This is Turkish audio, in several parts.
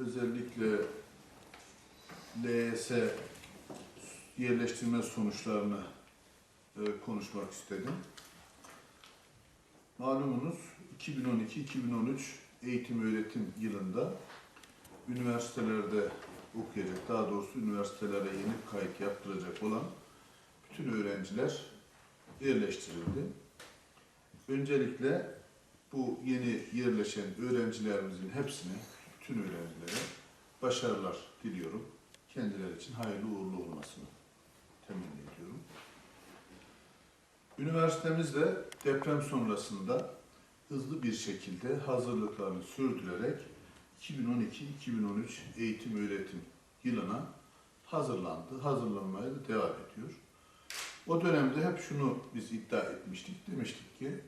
özellikle LYS yerleştirme sonuçlarını e, konuşmak istedim. Malumunuz 2012-2013 eğitim öğretim yılında üniversitelerde okuyacak, daha doğrusu üniversitelere yeni kayıt yaptıracak olan bütün öğrenciler yerleştirildi. Öncelikle bu yeni yerleşen öğrencilerimizin hepsine, bütün öğrencilere başarılar diliyorum. Kendileri için hayırlı uğurlu olmasını temenni ediyorum. Üniversitemizde deprem sonrasında hızlı bir şekilde hazırlıklarını sürdürerek 2012-2013 eğitim öğretim yılına hazırlandı, hazırlanmaya da devam ediyor. O dönemde hep şunu biz iddia etmiştik, demiştik ki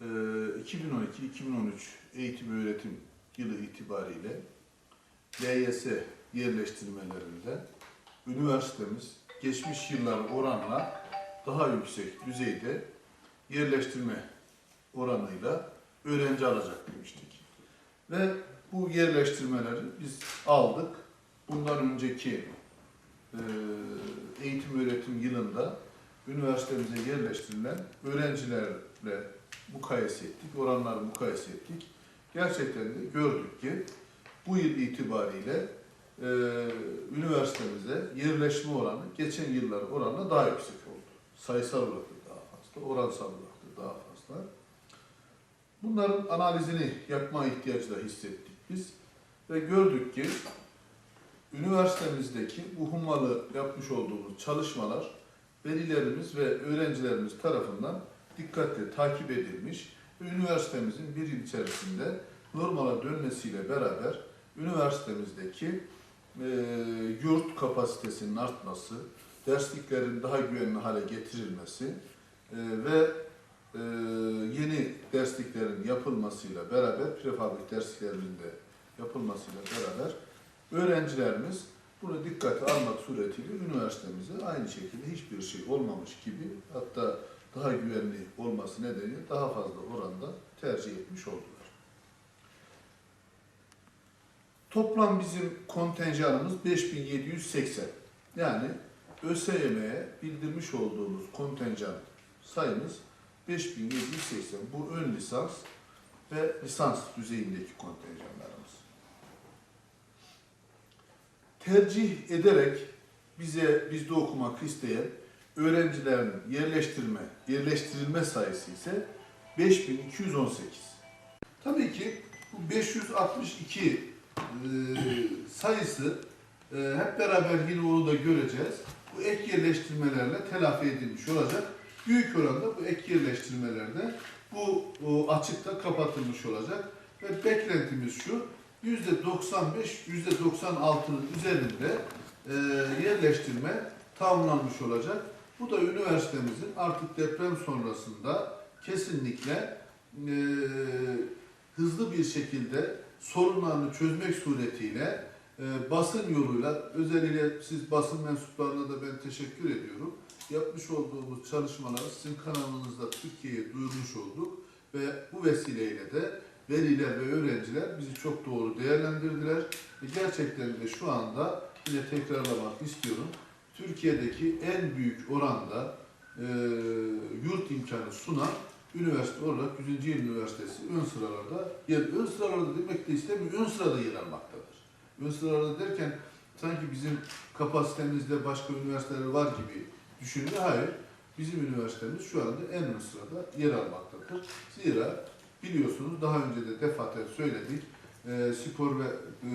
e, 2012-2013 eğitim öğretim yılı itibariyle LYS yerleştirmelerinde üniversitemiz geçmiş yıllar oranla daha yüksek düzeyde yerleştirme oranıyla öğrenci alacak demiştik. Ve bu yerleştirmeleri biz aldık. Bundan önceki e, eğitim öğretim yılında üniversitemize yerleştirilen öğrencilerle mukayese ettik, oranları mukayese ettik. Gerçekten de gördük ki bu yıl itibariyle e, üniversitemize yerleşme oranı geçen yıllar oranla daha yüksek oldu. Sayısal olarak da daha fazla, oransal olarak da daha fazla. Bunların analizini yapma ihtiyacı da hissettik biz ve gördük ki üniversitemizdeki bu hummalı yapmış olduğumuz çalışmalar velilerimiz ve öğrencilerimiz tarafından dikkatle takip edilmiş üniversitemizin bir yıl içerisinde normala dönmesiyle beraber üniversitemizdeki e, yurt kapasitesinin artması, dersliklerin daha güvenli hale getirilmesi e, ve e, yeni dersliklerin yapılmasıyla beraber, prefabrik dersliklerinin de yapılmasıyla beraber öğrencilerimiz bunu dikkate almak suretiyle üniversitemize aynı şekilde hiçbir şey olmamış gibi hatta daha güvenli olması nedeniyle daha fazla oranda tercih etmiş oldular. Toplam bizim kontenjanımız 5780. Yani ÖSYM'ye bildirmiş olduğumuz kontenjan sayımız 5780. Bu ön lisans ve lisans düzeyindeki kontenjanlarımız. Tercih ederek bize bizde okumak isteyen öğrencilerin yerleştirme, yerleştirilme sayısı ise 5218. Tabii ki bu 562 e, sayısı e, hep beraber yine onu da göreceğiz. Bu ek yerleştirmelerle telafi edilmiş olacak. Büyük oranda bu ek yerleştirmelerde bu o, açıkta kapatılmış olacak. Ve beklentimiz şu, %95, %96'nın üzerinde e, yerleştirme tamamlanmış olacak. Bu da üniversitemizin artık deprem sonrasında kesinlikle e, hızlı bir şekilde sorunlarını çözmek suretiyle e, basın yoluyla, özellikle siz basın mensuplarına da ben teşekkür ediyorum. Yapmış olduğumuz çalışmaları sizin kanalınızda Türkiye'ye duyurmuş olduk ve bu vesileyle de veliler ve öğrenciler bizi çok doğru değerlendirdiler. Ve gerçekten de şu anda yine tekrarlamak istiyorum. Türkiye'deki en büyük oranda e, yurt imkanı sunan üniversite olarak 100. Yıl Üniversitesi ön sıralarda, yer, ön sıralarda demek de istemiyor, ön sırada yer almaktadır. Ön sıralarda derken sanki bizim kapasitemizde başka üniversiteler var gibi düşünülüyor. Hayır, bizim üniversitemiz şu anda en ön sırada yer almaktadır. Zira biliyorsunuz daha önce de defaten söyledik, e, spor ve e,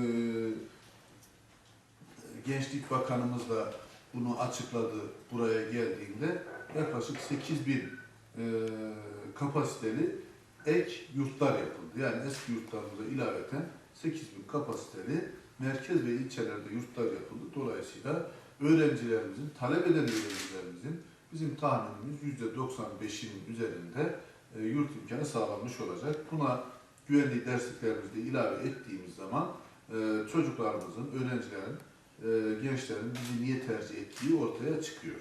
Gençlik Bakanımız da bunu açıkladı buraya geldiğinde yaklaşık 8 bin e, kapasiteli ek yurtlar yapıldı. Yani eski yurtlarımıza ilaveten 8 bin kapasiteli merkez ve ilçelerde yurtlar yapıldı. Dolayısıyla öğrencilerimizin, talep eden öğrencilerimizin bizim tahminimiz %95'in üzerinde e, yurt imkanı sağlanmış olacak. Buna güvenlik dersliklerimizi de ilave ettiğimiz zaman e, çocuklarımızın, öğrencilerin, gençlerin bizi niye tercih ettiği ortaya çıkıyor.